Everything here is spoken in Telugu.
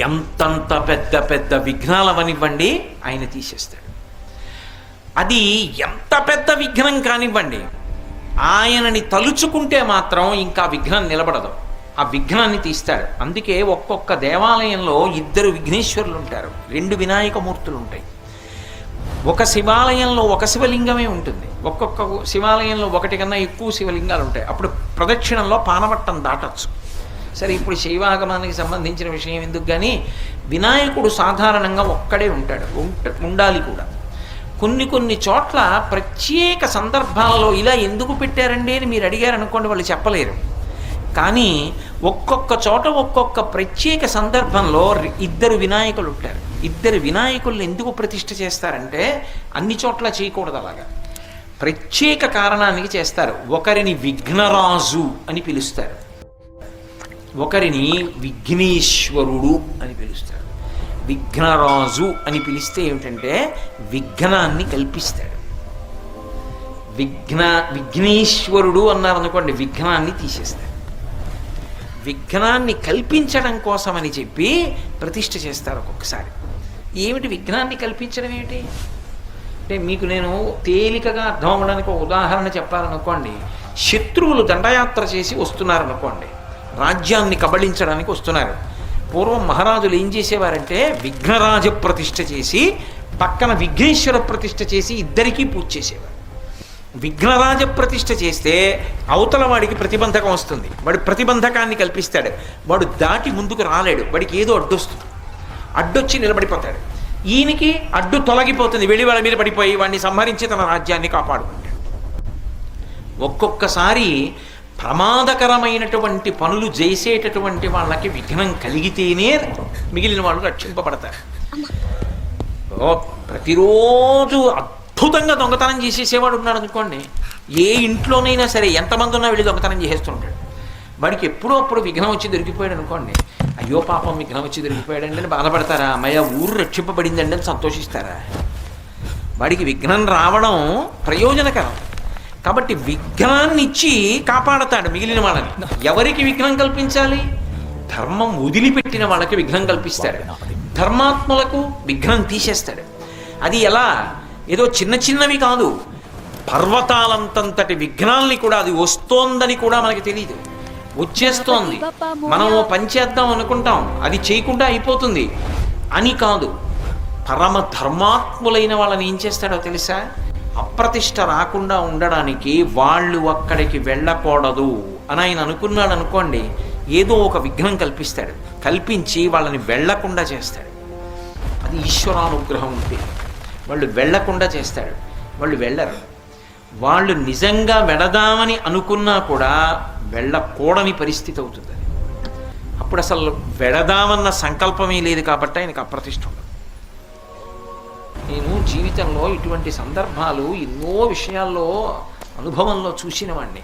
ఎంతంత పెద్ద పెద్ద విఘ్నాలవనివ్వండి ఆయన తీసేస్తాడు. అది ఎంత పెద్ద విఘ్నం కానివ్వండి ఆయనని తలుచుకుంటే మాత్రం ఇంకా విఘ్నం నిలబడదు. ఆ విఘ్నాన్ని తీస్తాడు. అందుకే ఒక్కొక్క దేవాలయంలో ఇద్దరు విఘ్నేశ్వరులు ఉంటారు రెండు వినాయక మూర్తులు ఉంటాయి ఒక శివాలయంలో ఒక శివలింగమే ఉంటుంది. ఒక్కొక్క శివాలయంలో ఒకటి కన్నా ఎక్కువ శివలింగాలు ఉంటాయి అప్పుడు ప్రదక్షిణంలో పానవట్టం దాటచ్చు. సరే ఇప్పుడు శైవాగమానికి సంబంధించిన విషయం ఎందుకు కానీ వినాయకుడు సాధారణంగా ఒక్కడే ఉంటాడు ఉండాలి కూడా. కొన్ని కొన్ని చోట్ల ప్రత్యేక సందర్భాలలో ఇలా ఎందుకు పెట్టారండి అని మీరు అడిగారు అనుకోండి వాళ్ళు చెప్పలేరు. కానీ ఒక్కొక్క చోట ఒక్కొక్క ప్రత్యేక సందర్భంలో ఇద్దరు వినాయకులు ఉంటారు. ఇద్దరు వినాయకుల్ని ఎందుకు ప్రతిష్ఠ చేస్తారంటే అన్ని చోట్ల చేయకూడదు అలాగా. ప్రత్యేక కారణానికి చేస్తారు. ఒకరిని విఘ్నరాజు అని పిలుస్తారు. ఒకరిని విఘ్నేశ్వరుడు అని పిలుస్తారు. విఘ్నరాజు అని పిలిస్తే ఏమిటంటే విఘ్నాన్ని కల్పిస్తాడు. విఘ్న విఘ్నేశ్వరుడు అన్నారనుకోండి విఘ్నాన్ని తీసేస్తాడు విఘ్నాన్ని కల్పించడం కోసమని చెప్పి ప్రతిష్ఠ చేస్తారు ఒక్కొక్కసారి. ఏమిటి విఘ్నాన్ని కల్పించడం ఏమిటి? అంటే మీకు నేను తేలికగా అర్థం అవ్వడానికి ఒక ఉదాహరణ చెప్పాలనుకోండి. శత్రువులు దండయాత్ర చేసి వస్తున్నారనుకోండి. రాజ్యాన్ని కబళించడానికి వస్తున్నారు. పూర్వం మహారాజులు ఏం చేసేవారంటే విఘ్నరాజ ప్రతిష్ఠ చేసి పక్కన విఘ్నేశ్వర ప్రతిష్ఠ చేసి ఇద్దరికీ పూజ చేసేవారు. విఘ్నరాజ ప్రతిష్ఠ చేస్తే అవతల వాడికి ప్రతిబంధకం వస్తుంది. వాడు ప్రతిబంధకాన్ని కల్పిస్తాడు. వాడు దాటి ముందుకు రాలేడు. వాడికి ఏదో అడ్డొస్తుంది అడ్డొచ్చి నిలబడిపోతాడు. ఈయనకి అడ్డు తొలగిపోతుంది. వెళ్ళి వాళ్ళ మీద పడిపోయి వాడిని సంహరించి తన రాజ్యాన్ని కాపాడుకుంటాడు. ఒక్కొక్కసారి ప్రమాదకరమైనటువంటి పనులు చేసేటటువంటి వాళ్ళకి విఘ్నం కలిగితేనే మిగిలిన వాళ్ళు రక్షింపబడతారు. ప్రతిరోజు అద్భుతంగా దొంగతనం చేసేసేవాడు ఉన్నాడు అనుకోండి ఏ ఇంట్లోనైనా సరే ఎంతమంది ఉన్నా వెళ్ళి దొంగతనం చేసేస్తుంటాడు. వాడికి ఎప్పుడో అప్పుడు విఘ్నం వచ్చి దొరికిపోయాడు అనుకోండి అయ్యో పాపం విఘ్నం వచ్చి దొరికిపోయాడండి అని బాధపడతారా? అమ్మయ్య ఊరు రక్షింపబడిందండి అని సంతోషిస్తారా? వాడికి విఘ్నం రావడం ప్రయోజనకరం. కాబట్టి విఘ్నాన్ని ఇచ్చి కాపాడతాడు మిగిలిన వాళ్ళని. ఎవరికి విఘ్నం కల్పించాలి? ధర్మం వదిలిపెట్టిన వాళ్ళకి విఘ్నం కల్పిస్తాడు. ధర్మాత్ములకు విఘ్నం తీసేస్తాడు. అది ఎలా? ఏదో చిన్న చిన్నవి కాదు. పర్వతాలంతంతటి విఘ్నాల్ని కూడా అది వస్తోందని కూడా మనకి తెలియదు వచ్చేస్తోంది. మనం పని చేద్దాం అనుకుంటాం. అది చేయకుండా అయిపోతుంది. అని కాదు. పరమ ధర్మాత్ములైన వాళ్ళని ఏం చేస్తాడో తెలుసా? అప్రతిష్ట రాకుండా ఉండడానికి వాళ్ళు అక్కడికి వెళ్ళకూడదు అని ఆయన అనుకున్నాడు అనుకోండి ఏదో ఒక విఘ్నం కల్పిస్తాడు. కల్పించి వాళ్ళని వెళ్ళకుండా చేస్తాడు. అది ఈశ్వరానుగ్రహం ఉంటే వాళ్ళు వెళ్ళకుండా చేస్తాడు. వాళ్ళు వెళ్ళరు. వాళ్ళు నిజంగా వెళదామని అనుకున్నా కూడా వెళ్ళకూడని పరిస్థితి అవుతుంది. అప్పుడు అసలు వెళదామన్న సంకల్పమే లేదు కాబట్టి ఆయనకు అప్రతిష్ట జీవితంలో ఇటువంటి సందర్భాలు ఎన్నో విషయాల్లో అనుభవంలో చూసిన వాడిని